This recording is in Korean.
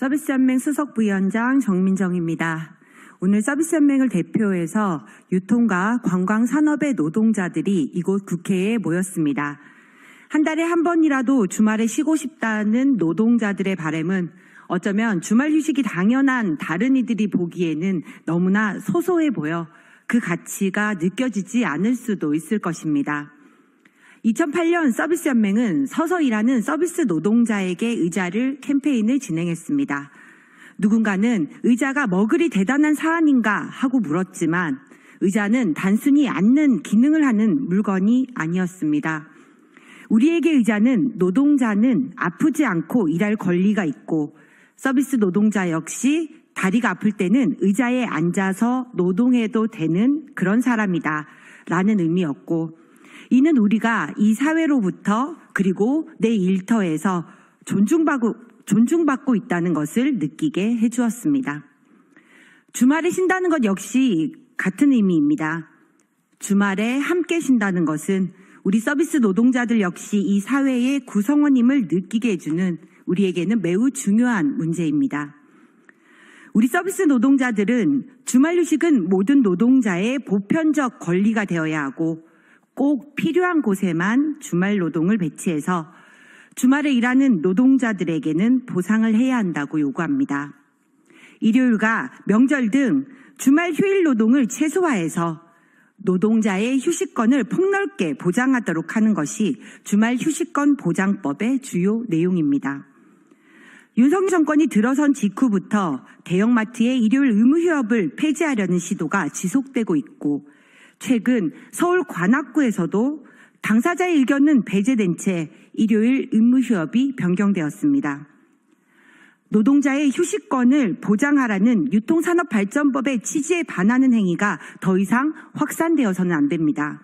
서비스연맹 수석부위원장 정민정입니다. 오늘 서비스연맹을 대표해서 유통과 관광 산업의 노동자들이 이곳 국회에 모였습니다. 한 달에 한 번이라도 주말에 쉬고 싶다는 노동자들의 바램은 어쩌면 주말 휴식이 당연한 다른 이들이 보기에는 너무나 소소해 보여 그 가치가 느껴지지 않을 수도 있을 것입니다. 2008년 서비스연맹은 서서 일하는 서비스 노동자에게 의자를 캠페인을 진행했습니다. 누군가는 의자가 뭐 그리 대단한 사안인가 하고 물었지만 의자는 단순히 앉는 기능을 하는 물건이 아니었습니다. 우리에게 의자는 노동자는 아프지 않고 일할 권리가 있고 서비스 노동자 역시 다리가 아플 때는 의자에 앉아서 노동해도 되는 그런 사람이다 라는 의미였고 이는 우리가 이 사회로부터 그리고 내 일터에서 존중받고, 존중받고 있다는 것을 느끼게 해주었습니다. 주말에 쉰다는 것 역시 같은 의미입니다. 주말에 함께 쉰다는 것은 우리 서비스 노동자들 역시 이 사회의 구성원임을 느끼게 해주는 우리에게는 매우 중요한 문제입니다. 우리 서비스 노동자들은 주말 휴식은 모든 노동자의 보편적 권리가 되어야 하고 꼭 필요한 곳에만 주말 노동을 배치해서 주말에 일하는 노동자들에게는 보상을 해야 한다고 요구합니다. 일요일과 명절 등 주말 휴일 노동을 최소화해서 노동자의 휴식권을 폭넓게 보장하도록 하는 것이 주말 휴식권 보장법의 주요 내용입니다. 윤석열 정권이 들어선 직후부터 대형마트의 일요일 의무 휴업을 폐지하려는 시도가 지속되고 있고 최근 서울 관악구에서도 당사자의 의견은 배제된 채 일요일 의무휴업이 변경되었습니다. 노동자의 휴식권을 보장하라는 유통산업발전법의 취지에 반하는 행위가 더 이상 확산되어서는 안 됩니다.